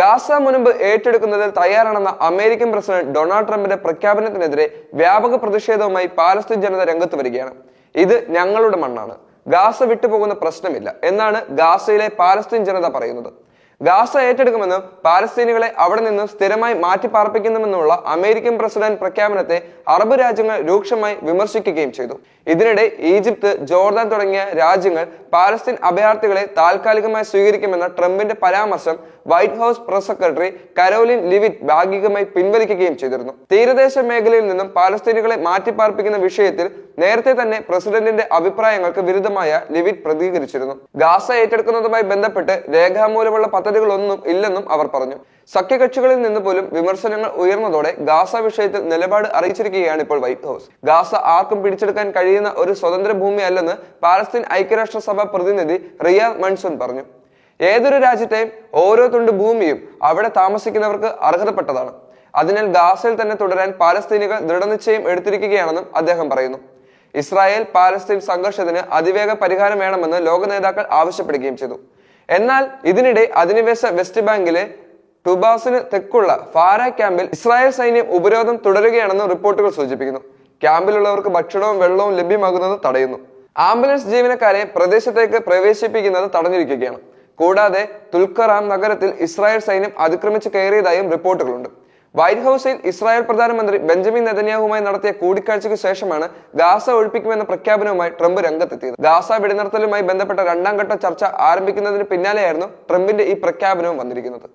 Gaza മുൻപ് ഏറ്റെടുക്കുന്നതിൽ തയ്യാറാണെന്ന അമേരിക്കൻ പ്രസിഡന്റ് ഡൊണാൾഡ് ട്രംപിന്റെ പ്രഖ്യാപനത്തിനെതിരെ വ്യാപക പ്രതിഷേധവുമായി പാലസ്തീൻ ജനത രംഗത്ത് വരികയാണ്. ഇത് ഞങ്ങളുടെ മണ്ണാണ്. ഗാസ വിട്ടുപോകുന്ന പ്രശ്നമില്ല എന്നാണ് ഗാസയിലെ പാലസ്തീൻ ജനത പറയുന്നത്. ഗാസ ഏറ്റെടുക്കുമെന്നും പാലസ്തീനികളെ അവിടെ നിന്നും സ്ഥിരമായി മാറ്റിപ്പാർപ്പിക്കുന്നുമെന്നുള്ള അമേരിക്കൻ പ്രസിഡന്റ് പ്രഖ്യാപനത്തെ അറബ് രാജ്യങ്ങൾ രൂക്ഷമായി വിമർശിക്കുകയും ചെയ്തു. ഇതിനിടെ ഈജിപ്ത് ജോർദാൻ തുടങ്ങിയ രാജ്യങ്ങൾ പാലസ്തീൻ അഭയാർത്ഥികളെ താൽക്കാലികമായി സ്വീകരിക്കുമെന്ന ട്രംപിന്റെ പരാമർശം White House press secretary Caroline Leavitt ഭാഗികമായി പിൻവലിക്കുകയും ചെയ്തിരുന്നു. തീരദേശ മേഖലയിൽ നിന്നും പാലസ്തീനികളെ മാറ്റിപ്പാർപ്പിക്കുന്ന വിഷയത്തിൽ നേരത്തെ തന്നെ പ്രസിഡന്റിന്റെ അഭിപ്രായങ്ങൾക്ക് വിരുദ്ധമായ ലിവിറ്റ് പ്രതികരിച്ചിരുന്നു. ഗാസ ഏറ്റെടുക്കുന്നതുമായി ബന്ധപ്പെട്ട് രേഖാമൂലമുള്ള പദ്ധതികളൊന്നും ഇല്ലെന്നും അവർ പറഞ്ഞു. സഖ്യകക്ഷികളിൽ നിന്ന് പോലും വിമർശനങ്ങൾ ഉയർന്നതോടെ ഗാസ വിഷയത്തിൽ നിലപാട് അറിയിച്ചിരിക്കുകയാണ് ഇപ്പോൾ വൈറ്റ് ഹൗസ്. ഗാസ ആർക്കും പിടിച്ചെടുക്കാൻ കഴിയുന്ന ഒരു സ്വതന്ത്ര ഭൂമിയല്ലെന്ന് പാലസ്തീൻ ഐക്യരാഷ്ട്രസഭ പ്രതിനിധി റിയാദ് മൺസൂൺ പറഞ്ഞു. ഏതൊരു രാജ്യത്തെയും ഓരോ തുണ്ട് ഭൂമിയും അവിടെ താമസിക്കുന്നവർക്ക് അർഹതപ്പെട്ടതാണ്. അതിനാൽ ഗാസയിൽ തന്നെ തുടരാൻ പാലസ്തീനികൾ ദൃഢനിശ്ചയം എടുത്തിരിക്കുകയാണെന്നും അദ്ദേഹം പറയുന്നു. ഇസ്രായേൽ പാലസ്തീൻ സംഘർഷത്തിന് അതിവേഗ പരിഹാരം വേണമെന്ന് ലോക നേതാക്കൾ ആവശ്യപ്പെടുകയും ചെയ്തു. എന്നാൽ ഇതിനിടെ അധിനിവേശ വെസ്റ്റ് ബാങ്കിലെ ടുബാസിന് തെക്കുള്ള ഫാര ക്യാമ്പിൽ ഇസ്രായേൽ സൈന്യം ഉപരോധം തുടരുകയാണെന്ന് റിപ്പോർട്ടുകൾ സൂചിപ്പിക്കുന്നു. ക്യാമ്പിലുള്ളവർക്ക് ഭക്ഷണവും വെള്ളവും ലഭ്യമാകുന്നത് തടയുന്നു. ആംബുലൻസ് ജീവനക്കാരെ പ്രദേശത്തേക്ക് പ്രവേശിപ്പിക്കുന്നത് തടഞ്ഞിരിക്കുകയാണ്. കൂടാതെ തുൽക്കറാം നഗരത്തിൽ ഇസ്രായേൽ സൈന്യം അതിക്രമിച്ചു കയറിയതായും റിപ്പോർട്ടുകളുണ്ട്. വൈറ്റ് ഹൌസിൽ ഇസ്രായേൽ പ്രധാനമന്ത്രി ബെഞ്ചമിൻ നെതന്യാഹുമായി നടത്തിയ കൂടിക്കാഴ്ചയ്ക്ക് ശേഷമാണ് ഗാസ ഒഴിപ്പിക്കുമെന്ന പ്രഖ്യാപനവുമായി ട്രംപ് രംഗത്തെത്തിയത്. ഗാസ വെടിനിർത്തലുമായി ബന്ധപ്പെട്ട രണ്ടാം ഘട്ട ചർച്ച ആരംഭിക്കുന്നതിന് പിന്നാലെയായിരുന്നു ട്രംപിന്റെ ഈ പ്രഖ്യാപനവും വന്നിരിക്കുന്നത്.